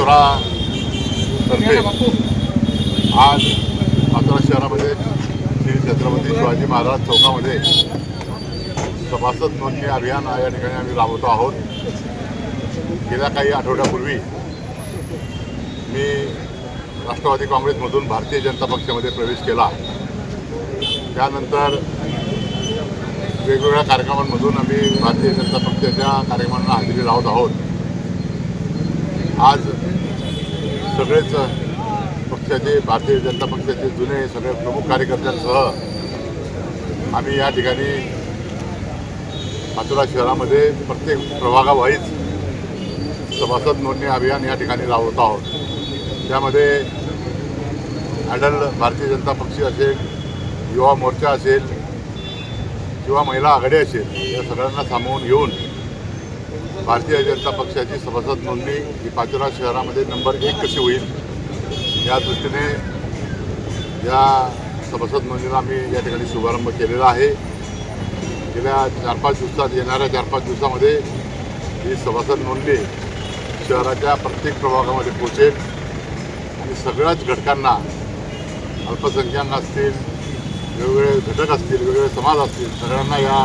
तर्फे आज सातारा शहरामध्ये श्री छत्रपती शिवाजी महाराज चौकामध्ये सभासद नोंदणी अभियान या ठिकाणी आम्ही राबवतो आहोत. गेल्या काही आठवड्यापूर्वी मी राष्ट्रवादी काँग्रेसमधून भारतीय जनता पक्षामध्ये प्रवेश केला. त्यानंतर वेगवेगळ्या कार्यक्रमांमधून आम्ही भारतीय जनता पक्षाच्या कार्यक्रमांना हजेरी लावत आहोत. आज सगळेच पक्षाचे भारतीय जनता पक्षाचे जुने सगळे प्रमुख कार्यकर्त्यांसह आम्ही या ठिकाणी पाचोरा शहरामध्ये प्रत्येक प्रभागावाईज सभासद नोंदणी अभियान या ठिकाणी राबवत आहोत. त्यामध्ये ॲडल भारतीय जनता पक्ष असेल युवा मोर्चा असेल किंवा महिला आघाडी असेल या सगळ्यांना सामावून घेऊन भारतीय जनता पक्षाची सभासद नोंदणी ही पाचोरा शहरामध्ये नंबर एक कशी होईल या दृष्टीने या सभासद नोंदणीला आम्ही या ठिकाणी शुभारंभ केलेला आहे. गेल्या चार पाच दिवसात येणाऱ्या चार पाच दिवसामध्ये ही सभासद नोंदणी शहराच्या प्रत्येक प्रभागामध्ये पोचेल आणि सगळ्याच घटकांना अल्पसंख्याक असतील वेगवेगळे घटक असतील वेगवेगळे समाज असतील सगळ्यांना या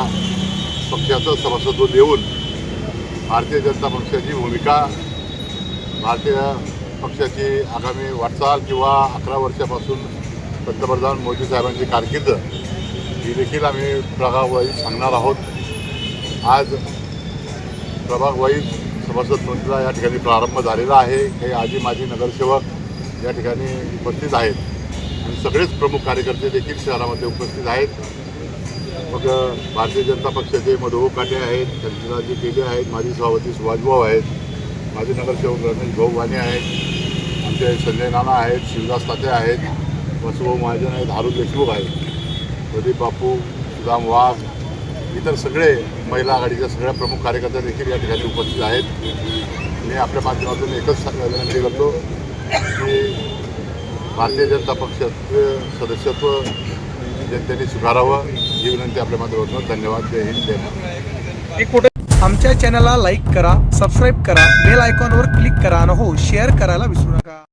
पक्षाचं सभासदत्व देऊन भारतीय जनता पक्षाची भूमिका भारतीय पक्षाची आगामी वाटचाल किंवा अकरा वर्षापासून पंतप्रधान मोदी साहेबांची कारकीर्द ही देखील आम्ही प्रभागवाईज सांगणार आहोत. आज प्रभागवाईज सभासद नोंदीला या ठिकाणी प्रारंभ झालेला आहे. काही आजी माजी नगरसेवक या ठिकाणी उपस्थित आहेत. आणि सगळेच प्रमुख कार्यकर्ते देखील शहरामध्ये उपस्थित आहेत. मग भारतीय जनता पक्षाचे मधुभाऊ काटे आहेत चंद्रराजी केले आहेत माजी सभापती सुभाषभाऊ आहेत माजी नगरसेवक रमेश भाऊ वाने आहेत आमचे संजय नाना आहेत शिवदास ताते आहेत वसुभाऊ महाजन आहेत हारू देशमुख आहेत प्रदीप बापू सुदाम वाघ इतर सगळे महिला आघाडीच्या सगळ्या प्रमुख कार्यकर्ते देखील या ठिकाणी उपस्थित आहेत. मी आपल्या माध्यमातून एकच विनंती करतो की भारतीय जनता पक्षाचं सदस्यत्व जनतेने स्वीकारावं. ही विनंती आपल्या मात्र होतो धन्यवाद. जय हिंद जय महाराष्ट्र आमच्या चॅनलला लाईक करा सबस्क्राईब करा बेल आयकॉनवर क्लिक करा आणि हो शेअर करायला विसरू नका.